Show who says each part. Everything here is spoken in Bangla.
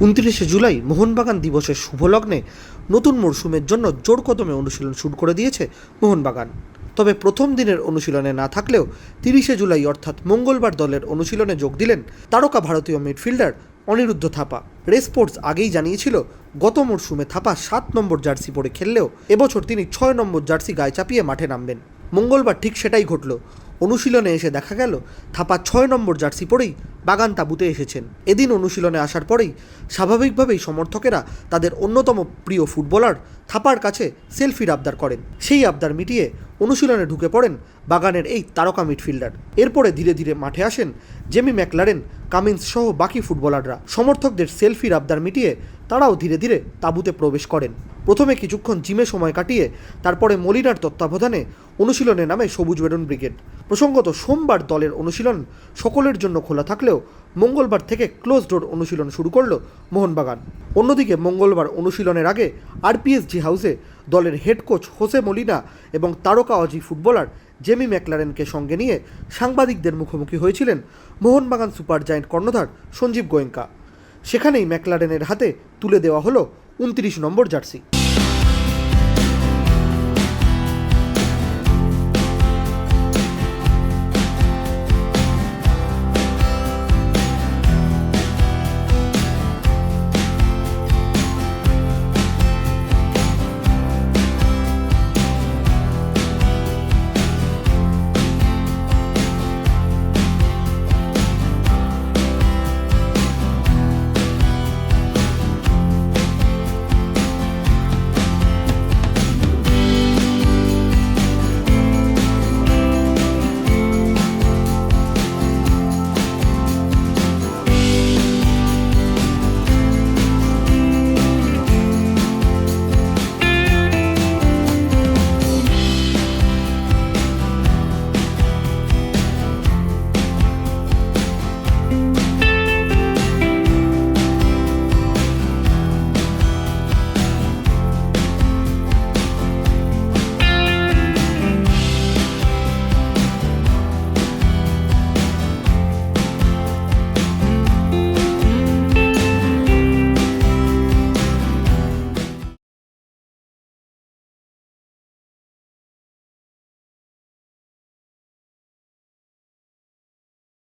Speaker 1: উনত্রিশে জুলাই মোহনবাগান দিবসের শুভলগ্নে নতুন মরশুমের জন্য জোর কদমে অনুশীলন শুরু করে দিয়েছে মোহনবাগান। তবে প্রথম দিনের অনুশীলনে না থাকলেও তিরিশে জুলাই অর্থাৎ মঙ্গলবার দলের অনুশীলনে যোগ দিলেন তারকা ভারতীয় মিডফিল্ডার অনিরুদ্ধ থাপা। রেসপোর্টস আগেই জানিয়েছিল, গত মরশুমে থাপা সাত নম্বর জার্সি পরে খেললেও এবছর তিনি ছয় নম্বর জার্সি গায়ে চাপিয়ে মাঠে নামবেন। মঙ্গলবার ঠিক সেটাই ঘটল। অনুশীলনে এসে দেখা গেল, থাপা ছয় নম্বর জার্সি পরেই বাগান তাঁবুতে এসেছেন। এদিন অনুশীলনে আসার পরেই স্বাভাবিকভাবেই সমর্থকেরা তাদের অন্যতম প্রিয় ফুটবলার থাপার কাছে সেলফির আবদার করেন। সেই আবদার মিটিয়ে অনুশীলনে ঢুকে পড়েন বাগানের এই তারকা মিডফিল্ডার। এরপরে ধীরে ধীরে মাঠে আসেন জেমি ম্যাকলারেন, কামিন্স সহ বাকি ফুটবলাররা। সমর্থকদের সেলফির আবদার মিটিয়ে তারাও ধীরে ধীরে তাঁবুতে প্রবেশ করেন। প্রথমে কিছুক্ষণ জিমে সময় কাটিয়ে তারপরে মলিনার তত্ত্বাবধানে অনুশীলনে নামে সবুজ বেরন ব্রিগেড। প্রসঙ্গত সোমবার দলের অনুশীলন সকলের জন্য খোলা থাকলেও মঙ্গলবার থেকে ক্লোজ ডোর অনুশীলন শুরু করল মোহনবাগান। অন্যদিকে মঙ্গলবার অনুশীলনের আগে আরপিএসজি হাউসে দলের হেড কোচ হোসে মলিনা এবং তারকা অজি ফুটবলার জেমি ম্যাকলারেনকে সঙ্গে নিয়ে সাংবাদিকদের মুখোমুখি হয়েছিলেন মোহনবাগান সুপার জায়েন্ট কর্ণধার সঞ্জীব গোয়েঙ্কা। সেখানেই ম্যাকলারেনের হাতে তুলে দেওয়া হলো উনত্রিশ নম্বর জার্সি।